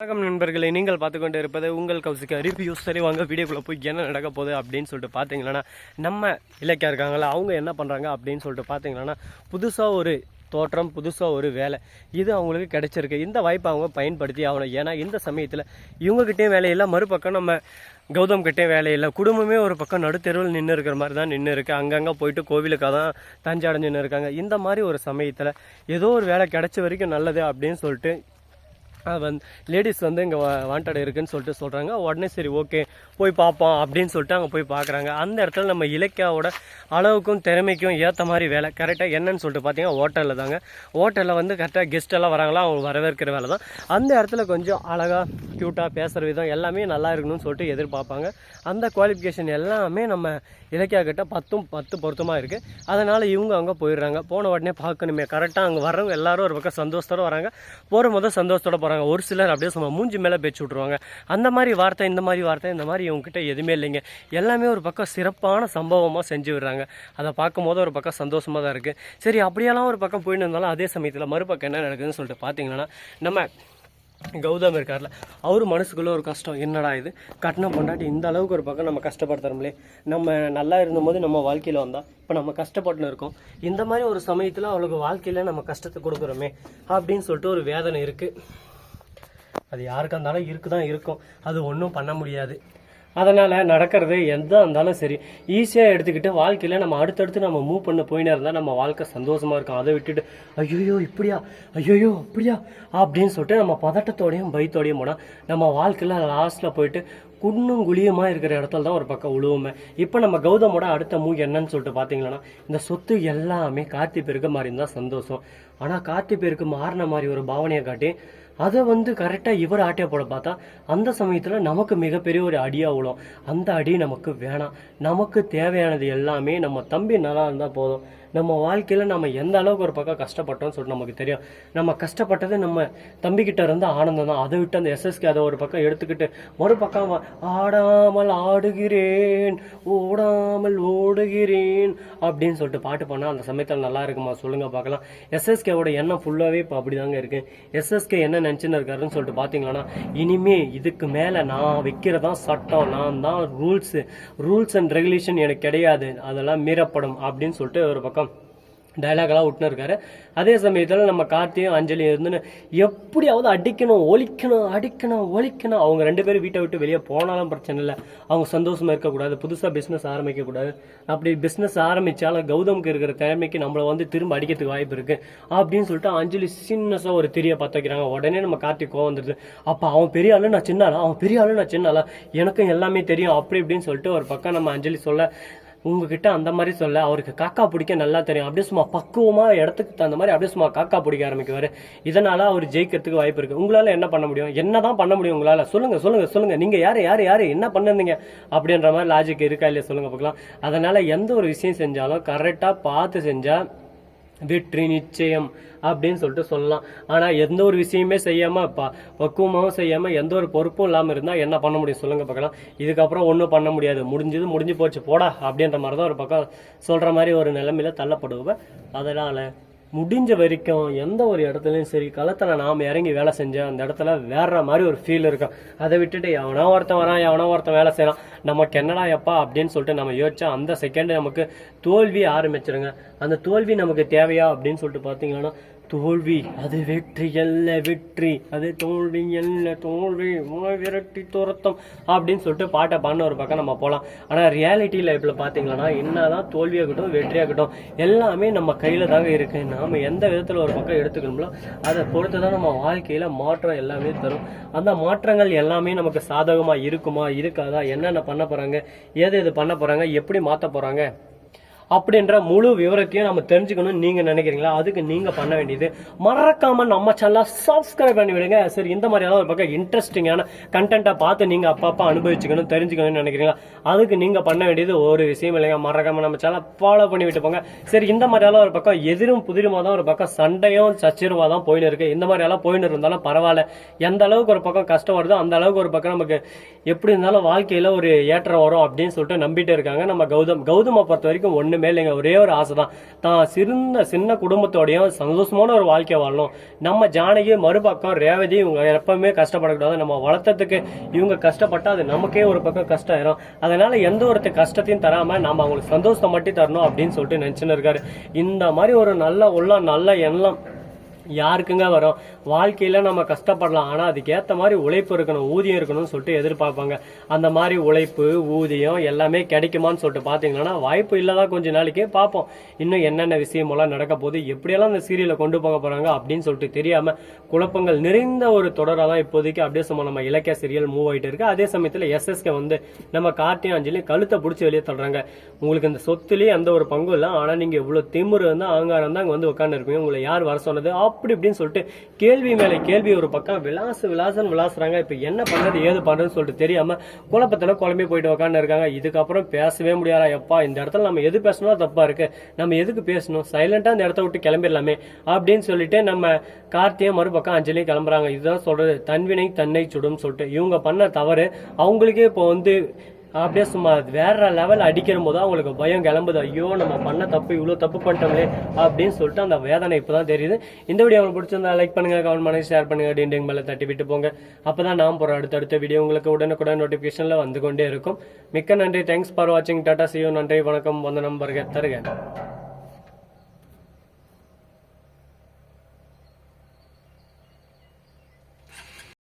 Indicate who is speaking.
Speaker 1: வணக்கம் நண்பர்களை நீங்கள் பார்த்து கொண்டு இருப்பது உங்கள் கவுசிக்கு ரிவ்யூஸ் சரி வாங்க வீடியோக்குள்ளே போய் என்ன நடக்க போகுது அப்படின்னு சொல்லிட்டு பார்த்தீங்கன்னா நம்ம இலக்கியா இருக்காங்களா அவங்க என்ன பண்ணுறாங்க அப்படின்னு சொல்லிட்டு பார்த்தீங்கன்னா புதுசாக ஒரு தோற்றம் புதுசாக ஒரு வேலை இது அவங்களுக்கு கிடைச்சிருக்கு இந்த வாய்ப்பை அவங்க பயன்படுத்தி ஆகணும் ஏன்னா இந்த சமயத்தில் இவங்ககிட்டேயும் வேலையில்லை மறுபக்கம் நம்ம கௌதம் கிட்டே வேலையில்லை குடும்பமே ஒரு பக்கம் நடுத்தருவில் நின்று இருக்கிற மாதிரி தான் நின்று இருக்குது அங்கங்கே போயிட்டு கோவிலுக்காக தான் தஞ்சாடம் நின்று இருக்காங்க இந்த மாதிரி ஒரு சமயத்தில் ஏதோ ஒரு வேலை கிடைச்ச வரைக்கும் நல்லது அப்படின்னு சொல்லிட்டு அது வந்து லேடிஸ் வந்து இங்கே வாண்டட் இருக்குன்னு சொல்லிட்டு சொல்கிறாங்க உடனே சரி ஓகே போய் பார்ப்போம் அப்படின்னு சொல்லிட்டு அங்கே போய் பார்க்குறாங்க அந்த இடத்துல நம்ம இலக்கியாவோட அளவுக்கும் திறமைக்கும் ஏற்ற மாதிரி வேலை கரெக்டாக என்னன்னு சொல்லிட்டு பார்த்தீங்கன்னா ஹோட்டலில் தாங்க ஹோட்டலில் வந்து கரெக்டாக கெஸ்ட்டெல்லாம் வராங்களா அவங்க வரவேற்கிற வேலை தான் அந்த இடத்துல கொஞ்சம் அழகாக க்யூட்டாக பேசுகிற விதம் எல்லாமே நல்லா இருக்கணும்னு சொல்லிட்டு எதிர்பார்ப்பாங்க அந்த குவாலிஃபிகேஷன் எல்லாமே நம்ம இலக்கியா கிட்ட பத்தும் பத்து பொருத்தமாக இருக்குது அதனால் இவங்க அங்கே போயிடுறாங்க போன உடனே பார்க்கணுமே கரெக்டாக அங்கே வரவங்க எல்லாரும் ஒரு பக்கம் சந்தோஷத்தோடு வராங்க போகிற சந்தோஷத்தோடு போகிறாங்க விட்டுருவாங்க ஒரு சிலர் அப்படியே சும்மா மூஞ்சி மேலே பேச்சு விட்ருவாங்க அந்த மாதிரி வார்த்தை இந்த மாதிரி வார்த்தை இந்த மாதிரி இவங்ககிட்ட எதுவுமே இல்லைங்க எல்லாமே ஒரு பக்கம் சிறப்பான சம்பவமாக செஞ்சு விடுறாங்க அதை பார்க்கும்போது ஒரு பக்கம் சந்தோஷமாக தான் இருக்குது சரி அப்படியெல்லாம் ஒரு பக்கம் போயிட்டு இருந்தாலும் அதே சமயத்தில் மறுபக்கம் என்ன நடக்குதுன்னு சொல்லிட்டு பார்த்தீங்கன்னா நம்ம கௌதம் இருக்கார்ல அவர் மனசுக்குள்ளே ஒரு கஷ்டம் என்னடா இது கட்டணம் பொண்டாட்டி இந்த அளவுக்கு ஒரு பக்கம் நம்ம கஷ்டப்படுத்துறோம்லே நம்ம நல்லா இருந்தபோது நம்ம வாழ்க்கையில் வந்தால் இப்போ நம்ம கஷ்டப்பட்டுன்னு இருக்கோம் இந்த மாதிரி ஒரு சமயத்தில் அவளுக்கு வாழ்க்கையில் நம்ம கஷ்டத்தை கொடுக்குறோமே அப்படின்னு சொல்லிட்டு ஒரு வேதனை இருக்குது அது யாருக்காக இருந்தாலும் இருக்கு தான் இருக்கும் அது ஒன்றும் பண்ண முடியாது அதனால் நடக்கிறது எந்த இருந்தாலும் சரி ஈஸியாக எடுத்துக்கிட்டு வாழ்க்கையில் நம்ம அடுத்தடுத்து நம்ம மூவ் பண்ண போயினே இருந்தால் நம்ம வாழ்க்கை சந்தோஷமாக இருக்கும் அதை விட்டுட்டு ஐயோயோ இப்படியா ஐயோயோ அப்படியா அப்படின்னு சொல்லிட்டு நம்ம பதட்டத்தோடையும் பயத்தோடையும் போனால் நம்ம வாழ்க்கையில் லாஸ்ட்டில் போயிட்டு குன்னும் குழியமாக இருக்கிற இடத்துல தான் ஒரு பக்கம் உழுவுமே இப்போ நம்ம கௌதமோட அடுத்த மூ என்னன்னு சொல்லிட்டு பார்த்தீங்கன்னா இந்த சொத்து எல்லாமே கார்த்தி பேருக்கு மாறி இருந்தால் சந்தோஷம் ஆனால் கார்த்தி பேருக்கு மாறின மாதிரி ஒரு பாவனையை காட்டி அதை வந்து கரெக்டாக இவர் ஆட்டையை போட பார்த்தா அந்த சமயத்தில் நமக்கு மிகப்பெரிய ஒரு அடியாக விழும் அந்த அடி நமக்கு வேணாம் நமக்கு தேவையானது எல்லாமே நம்ம தம்பி நல்லா இருந்தால் போதும் நம்ம வாழ்க்கையில் நம்ம எந்த அளவுக்கு ஒரு பக்கம் கஷ்டப்பட்டோம்னு சொல்லிட்டு நமக்கு தெரியும் நம்ம கஷ்டப்பட்டது நம்ம தம்பிக்கிட்ட இருந்து ஆனந்தம் தான் அதை விட்டு அந்த எஸ்எஸ்கே அதை ஒரு பக்கம் எடுத்துக்கிட்டு ஒரு பக்கம் ஆடாமல் ஆடுகிறேன் ஓடாமல் ஓடுகிறேன் அப்படின்னு சொல்லிட்டு பாட்டு பண்ணால் அந்த சமயத்தில் நல்லா இருக்குமா சொல்லுங்கள் பார்க்கலாம் எஸ்எஸ்கேவோட எண்ணம் ஃபுல்லாகவே இப்போ அப்படி தாங்க இருக்குது எஸ்எஸ்கே என்ன நினச்சின்னு இருக்காருன்னு சொல்லிட்டு பார்த்தீங்கன்னா இனிமே இதுக்கு மேலே நான் வைக்கிறதா சட்டம் நான் தான் ரூல்ஸு ரூல்ஸ் அண்ட் ரெகுலேஷன் எனக்கு கிடையாது அதெல்லாம் மீறப்படும் அப்படின்னு சொல்லிட்டு ஒரு பக்கம் டைலாக்லாம் விட்டுன்னு அதே சமயத்தில் நம்ம கார்த்தியும் அஞ்சலியும் இருந்துன்னு எப்படியாவது அடிக்கணும் ஒழிக்கணும் அடிக்கணும் ஒழிக்கணும் அவங்க ரெண்டு பேரும் வீட்டை விட்டு வெளியே போனாலும் பிரச்சனை இல்லை அவங்க சந்தோஷமாக இருக்கக்கூடாது புதுசாக பிஸ்னஸ் ஆரம்பிக்கக்கூடாது அப்படி பிஸ்னஸ் ஆரம்பித்தாலும் கௌதமுக்கு இருக்கிற திறமைக்கு நம்மளை வந்து திரும்ப அடிக்கிறதுக்கு வாய்ப்பு இருக்குது அப்படின்னு சொல்லிட்டு அஞ்சலி சின்னஸாக ஒரு தெரிய பார்த்து வைக்கிறாங்க உடனே நம்ம கார்த்தி கோவம் வந்துடுது அப்போ அவன் பெரிய ஆளு நான் சின்னாளா அவன் பெரிய ஆளு நான் சின்னாளா எனக்கும் எல்லாமே தெரியும் அப்படி இப்படின்னு சொல்லிட்டு ஒரு பக்கம் நம்ம அஞ்சலி சொல்ல உங்ககிட்ட அந்த மாதிரி சொல்ல அவருக்கு காக்கா பிடிக்க நல்லா தெரியும் அப்படியே சும்மா பக்குவமாக இடத்துக்கு தகுந்த மாதிரி அப்படியே சும்மா காக்கா பிடிக்க ஆரம்பிக்குவார் இதனால் அவர் ஜெயிக்கிறதுக்கு வாய்ப்பு இருக்குது உங்களால் என்ன பண்ண முடியும் என்ன தான் பண்ண முடியும் உங்களால் சொல்லுங்கள் சொல்லுங்கள் சொல்லுங்கள் நீங்கள் யார் யார் யார் என்ன பண்ணிருந்தீங்க அப்படின்ற மாதிரி லாஜிக் இருக்கா இல்லையா சொல்லுங்கள் பார்க்கலாம் அதனால் எந்த ஒரு விஷயம் செஞ்சாலும் கரெக்டாக பார்த்து செஞ்சால் வெற்றி நிச்சயம் அப்படின்னு சொல்லிட்டு சொல்லலாம் ஆனால் எந்த ஒரு விஷயமே செய்யாமல் இப்போ பக்குவமாகவும் செய்யாமல் எந்த ஒரு பொறுப்பும் இல்லாமல் இருந்தால் என்ன பண்ண முடியும் சொல்லுங்கள் பார்க்கலாம் இதுக்கப்புறம் ஒன்றும் பண்ண முடியாது முடிஞ்சது முடிஞ்சு போச்சு போடா அப்படின்ற மாதிரி தான் ஒரு பக்கம் சொல்கிற மாதிரி ஒரு நிலைமையில தள்ளப்படுவ அதனால் முடிஞ்ச வரைக்கும் எந்த ஒரு இடத்துலையும் சரி களத்தில் நாம் இறங்கி வேலை செஞ்சேன் அந்த இடத்துல வேற மாதிரி ஒரு ஃபீல் இருக்கும் அதை விட்டுட்டு எவனோ ஒருத்தன் வரான் எவனோ ஒருத்தன் வேலை செய்யலாம் நமக்கு என்னடா எப்பா அப்படின்னு சொல்லிட்டு நம்ம யோசிச்சா அந்த செகண்ட் நமக்கு தோல்வி ஆரம்பிச்சிருங்க அந்த தோல்வி நமக்கு தேவையா அப்படின்னு சொல்லிட்டு பார்த்தீங்கன்னா தோல்வி அது வெற்றி அல்ல வெற்றி அது தோல்வி அல்ல தோல்வி விரட்டி துரத்தம் அப்படின்னு சொல்லிட்டு பாட்டை பாடின ஒரு பக்கம் நம்ம போகலாம் ஆனால் ரியாலிட்டி லைஃப்பில் பார்த்தீங்கன்னா என்ன தான் தோல்வியாகட்டும் வெற்றியாகட்டும் எல்லாமே நம்ம கையில் தாங்க இருக்குது நாம் எந்த விதத்தில் ஒரு பக்கம் எடுத்துக்கணுமோ அதை பொறுத்து தான் நம்ம வாழ்க்கையில் மாற்றம் எல்லாமே தரும் அந்த மாற்றங்கள் எல்லாமே நமக்கு சாதகமாக இருக்குமா இருக்காதா என்னென்ன பண்ண போகிறாங்க எது எது பண்ண போகிறாங்க எப்படி மாற்ற போகிறாங்க அப்படின்ற முழு விவரத்தையும் நம்ம தெரிஞ்சுக்கணும்னு நீங்கள் நினைக்கிறீங்களா அதுக்கு நீங்கள் பண்ண வேண்டியது மறக்காமல் நம்ம சேனலை சப்ஸ்கிரைப் பண்ணி விடுங்க சரி இந்த மாதிரியான ஒரு பக்கம் இன்ட்ரெஸ்டிங்கான கண்டென்ட்டை பார்த்து நீங்கள் அப்பப்போ அனுபவிச்சுக்கணும் தெரிஞ்சுக்கணும்னு நினைக்கிறீங்களா அதுக்கு நீங்கள் பண்ண வேண்டியது ஒரு விஷயம் இல்லைங்க மறக்காமல் நம்ம சேனலை ஃபாலோ பண்ணி விட்டு போங்க சரி இந்த மாதிரியெல்லாம் ஒரு பக்கம் எதிரும் புதிருமா தான் ஒரு பக்கம் சண்டையும் சச்சிரமாக தான் போயிட்டு இருக்குது இந்த மாதிரியெல்லாம் போயின்னு இருந்தாலும் பரவாயில்ல எந்த அளவுக்கு ஒரு பக்கம் கஷ்டம் வருதோ அந்த அளவுக்கு ஒரு பக்கம் நமக்கு எப்படி இருந்தாலும் வாழ்க்கையில் ஒரு ஏற்றம் வரும் அப்படின்னு சொல்லிட்டு நம்பிட்டு இருக்காங்க நம்ம கௌதம் கௌதமை பொறுத்த வரைக்கும் ஒன்று இனிமேல் எங்கள் ஒரே ஒரு ஆசை தான் தான் சிறந்த சின்ன குடும்பத்தோடையும் சந்தோஷமான ஒரு வாழ்க்கையை வாழணும் நம்ம ஜானகி மறுபக்கம் ரேவதி இவங்க எப்பவுமே கஷ்டப்படக்கூடாது நம்ம வளர்த்ததுக்கு இவங்க கஷ்டப்பட்டால் அது நமக்கே ஒரு பக்கம் கஷ்டம் ஆயிரும் அதனால எந்த ஒருத்த கஷ்டத்தையும் தராமல் நம்ம அவங்களுக்கு சந்தோஷத்தை மட்டும் தரணும் அப்படின்னு சொல்லிட்டு நினைச்சுன்னு இருக்காரு இந்த மாதிரி ஒரு நல்ல உள்ள நல்ல எண்ணம் யாருக்குங்க வரும் வாழ்க்கையில் நம்ம கஷ்டப்படலாம் ஆனால் அதுக்கேற்ற மாதிரி உழைப்பு இருக்கணும் ஊதியம் இருக்கணும்னு சொல்லிட்டு எதிர்பார்ப்பாங்க அந்த மாதிரி உழைப்பு ஊதியம் எல்லாமே கிடைக்குமான்னு சொல்லிட்டு பார்த்தீங்கன்னா வாய்ப்பு இல்லைதா கொஞ்சம் நாளைக்கே பார்ப்போம் இன்னும் என்னென்ன விஷயமெல்லாம் நடக்க போகுது எப்படியெல்லாம் அந்த சீரியலை கொண்டு போக போகிறாங்க அப்படின்னு சொல்லிட்டு தெரியாமல் குழப்பங்கள் நிறைந்த ஒரு தொடராக தான் இப்போதைக்கு அப்படியே சும்மா நம்ம இலக்கிய சீரியல் மூவ் ஆகிட்டு இருக்கு அதே சமயத்தில் எஸ்எஸ்கே வந்து நம்ம கார்த்தியும் அஞ்சலி கழுத்தை பிடிச்சி வெளியே தள்ளுறாங்க உங்களுக்கு இந்த சொத்துலேயே அந்த ஒரு பங்கும் இல்லை ஆனால் நீங்கள் இவ்வளோ திமுரு வந்து ஆங்காரம் தான் அங்கே வந்து உட்காந்துருப்பீங்க உங்களை யார் வர சொன்னது ஆப் அப்படி இப்படின்னு சொல்லிட்டு கேள்வி மேலே கேள்வி ஒரு பக்கம் விளாசு விளாசன் விளாசுறாங்க இப்போ என்ன பண்ணுறது ஏது பண்ணுறதுன்னு சொல்லிட்டு தெரியாமல் குழப்பத்தில் குழம்பி போயிட்டு உக்காந்து இருக்காங்க இதுக்கப்புறம் பேசவே முடியாதா எப்பா இந்த இடத்துல நம்ம எது பேசணும் தப்பாக இருக்குது நம்ம எதுக்கு பேசணும் சைலண்டாக அந்த இடத்த விட்டு கிளம்பிடலாமே அப்படின்னு சொல்லிட்டு நம்ம கார்த்தியும் மறுபக்கம் அஞ்சலியும் கிளம்புறாங்க இதுதான் சொல்கிறது தன்வினை தன்னை சுடும் சொல்லிட்டு இவங்க பண்ண தவறு அவங்களுக்கே இப்போ வந்து அப்படியே சும்மா வேற லெவல் அடிக்கிற போது அவங்களுக்கு பயம் கிளம்புது ஐயோ நம்ம பண்ண தப்பு இவ்வளோ தப்பு பண்ணிட்டோம்லே அப்படின்னு சொல்லிட்டு அந்த வேதனை இப்போ தான் தெரியுது இந்த வீடியோ உங்களுக்கு பிடிச்சிருந்தா லைக் பண்ணுங்க கமெண்ட் பண்ணி ஷேர் பண்ணுங்க டிண்டிங் மேலே தட்டி விட்டு போங்க அப்போ தான் நான் போகிற அடுத்தடுத்த வீடியோ உங்களுக்கு உடனுக்குடன் நோட்டிஃபிகேஷனில் வந்து கொண்டே இருக்கும் மிக்க நன்றி தேங்க்ஸ் ஃபார் வாட்சிங் டாடா சியோ நன்றி வணக்கம் வந்த நம்பருக்கு தருகிறேன்